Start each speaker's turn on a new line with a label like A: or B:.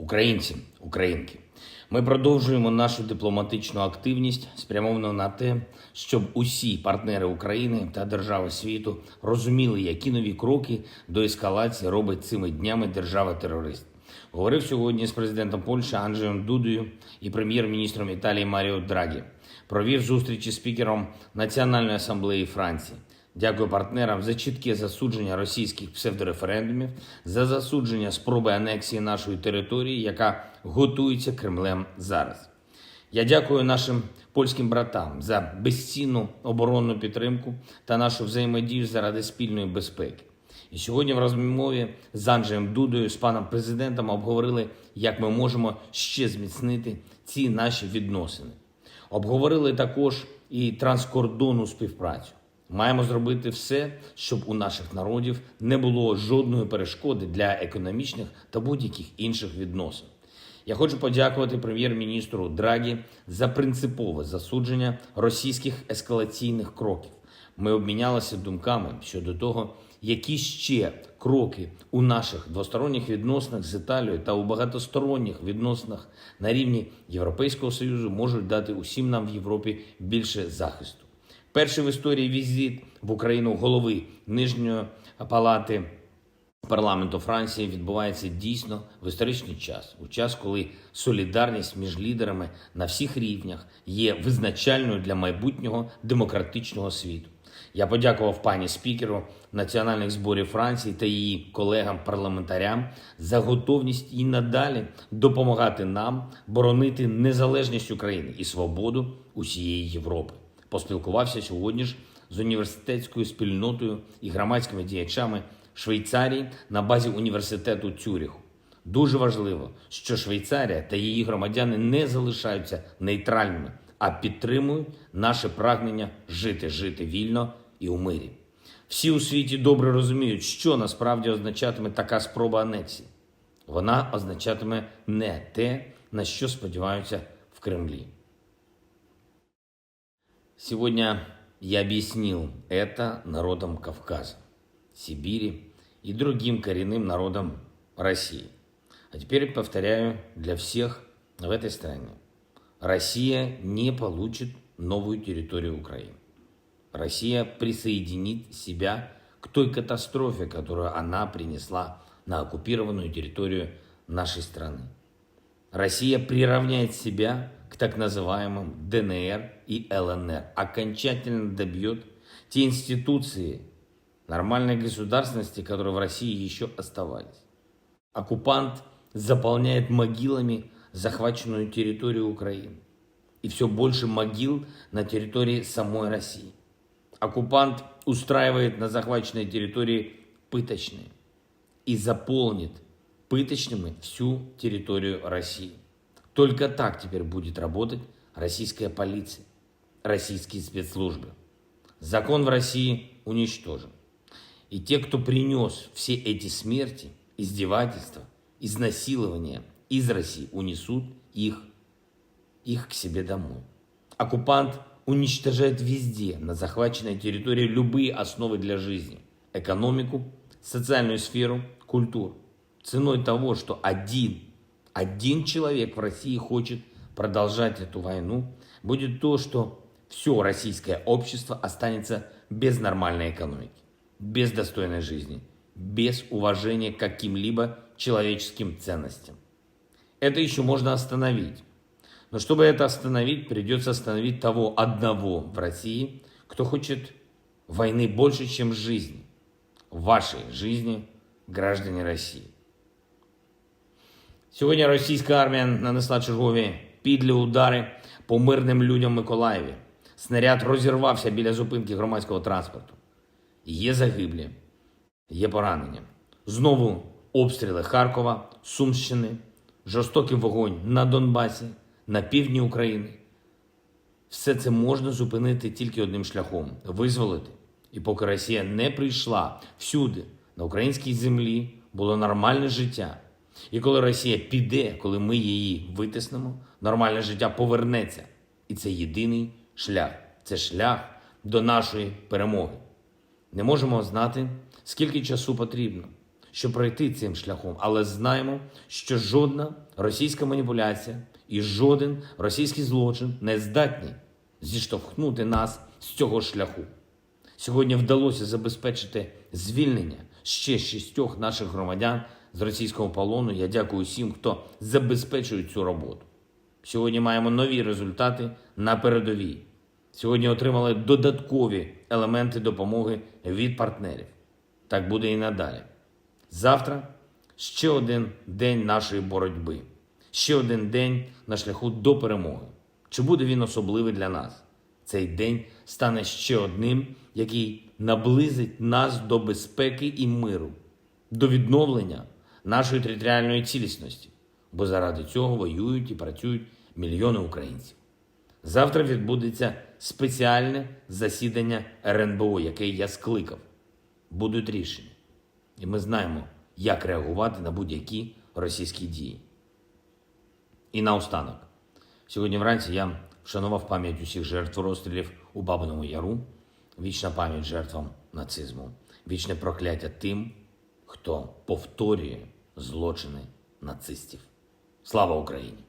A: Українці, українки, ми продовжуємо нашу дипломатичну активність, спрямовану на те, щоб усі партнери України та держави світу розуміли, які нові кроки до ескалації робить цими днями держава-терорист. Говорив сьогодні з президентом Польщі Анджеєм Дудою і прем'єр-міністром Італії Маріо Драгі. Провів зустрічі з спікером Національної асамблеї Франції. Дякую партнерам за чітке засудження російських псевдореферендумів, за засудження спроби анексії нашої території, яка готується Кремлем зараз. Я дякую нашим польським братам за безцінну оборонну підтримку та нашу взаємодію заради спільної безпеки. І сьогодні в розмові з Анджеєм Дудою, з паном президентом, обговорили, як ми можемо ще зміцнити ці наші відносини. Обговорили також і транскордонну співпрацю. Маємо зробити все, щоб у наших народів не було жодної перешкоди для економічних та будь-яких інших відносин. Я хочу подякувати прем'єр-міністру Драгі за принципове засудження російських ескалаційних кроків. Ми обмінялися думками щодо того, які ще кроки у наших двосторонніх відносинах з Італією та у багатосторонніх відносинах на рівні Європейського союзу можуть дати усім нам в Європі більше захисту. Перший в історії візит в Україну голови Нижньої палати парламенту Франції відбувається дійсно в історичний час, у час, коли солідарність між лідерами на всіх рівнях є визначальною для майбутнього демократичного світу. Я подякував пані спікеру національних зборів Франції та її колегам-парламентарям за готовність і надалі допомагати нам боронити незалежність України і свободу усієї Європи. Поспілкувався сьогодні ж з університетською спільнотою і громадськими діячами Швейцарії на базі університету Цюріху. Дуже важливо, що Швейцарія та її громадяни не залишаються нейтральними, а підтримують наше прагнення жити, жити вільно і у мирі. Всі у світі добре розуміють, що насправді означатиме така спроба анексії. Вона означатиме не те, на що сподіваються в Кремлі. Сегодня я объяснил это народам Кавказа, Сибири и другим коренным народам России. А теперь повторяю для всех в этой стране. Россия не получит новую территорию Украины. Россия присоединит себя к той катастрофе, которую она принесла на оккупированную территорию нашей страны. Россия приравняет себя к так называемым ДНР и ЛНР, окончательно добьет те институции нормальной государственности, которые в России еще оставались. Оккупант заполняет могилами захваченную территорию Украины и все больше могил на территории самой России. Оккупант устраивает на захваченной территории пыточные и заполнит пыточными всю территорию России. Только так теперь будет работать российская полиция, российские спецслужбы. Закон в России уничтожен. И те, кто принес все эти смерти, издевательства, изнасилования из России, унесут их, их к себе домой. Оккупант уничтожает везде, на захваченной территории, любые основы для жизни. Экономику, социальную сферу, культуру. Ценой того, что один, один человек в России хочет продолжать эту войну, будет то, что все российское общество останется без нормальной экономики, без достойной жизни, без уважения к каким-либо человеческим ценностям. Это еще можно остановить. Но чтобы это остановить, придется остановить того одного в России, кто хочет войны больше, чем жизни. Вашей жизни, граждане России. Сьогодні російська армія нанесла чергові підлі удари по мирним людям Миколаєві. Снаряд розірвався біля зупинки громадського транспорту. Є загиблі, є поранення. Знову обстріли Харкова, Сумщини, жорстокий вогонь на Донбасі, на півдні України. Все це можна зупинити тільки одним шляхом визволити. І поки Росія не прийшла всюди, на українській землі було нормальне життя. І коли Росія піде, коли ми її витиснемо, нормальне життя повернеться. І це єдиний шлях. Це шлях до нашої перемоги. Не можемо знати, скільки часу потрібно. щоб пройти цим шляхом, але знаємо, що жодна російська маніпуляція і жоден російський злочин не здатні зіштовхнути нас з цього шляху. Сьогодні вдалося забезпечити звільнення ще шістьох наших громадян з російського полону. Я дякую всім, хто забезпечує цю роботу. Сьогодні маємо нові результати на передовій. Сьогодні отримали додаткові елементи допомоги від партнерів. Так буде і надалі. Завтра ще один день нашої боротьби, ще один день на шляху до перемоги. Чи буде він особливий для нас? Цей день стане ще одним, який наблизить нас до безпеки і миру, до відновлення нашої територіальної цілісності, бо заради цього воюють і працюють мільйони українців. Завтра відбудеться спеціальне засідання РНБО, яке я скликав. Будуть рішення. І ми знаємо, як реагувати на будь-які російські дії. І наостанок. Сьогодні вранці я вшанував пам'ять усіх жертв розстрілів у Бабиному Яру, вічна пам'ять жертвам нацизму, вічне прокляття тим, хто повторює злочини нацистів. Слава Україні!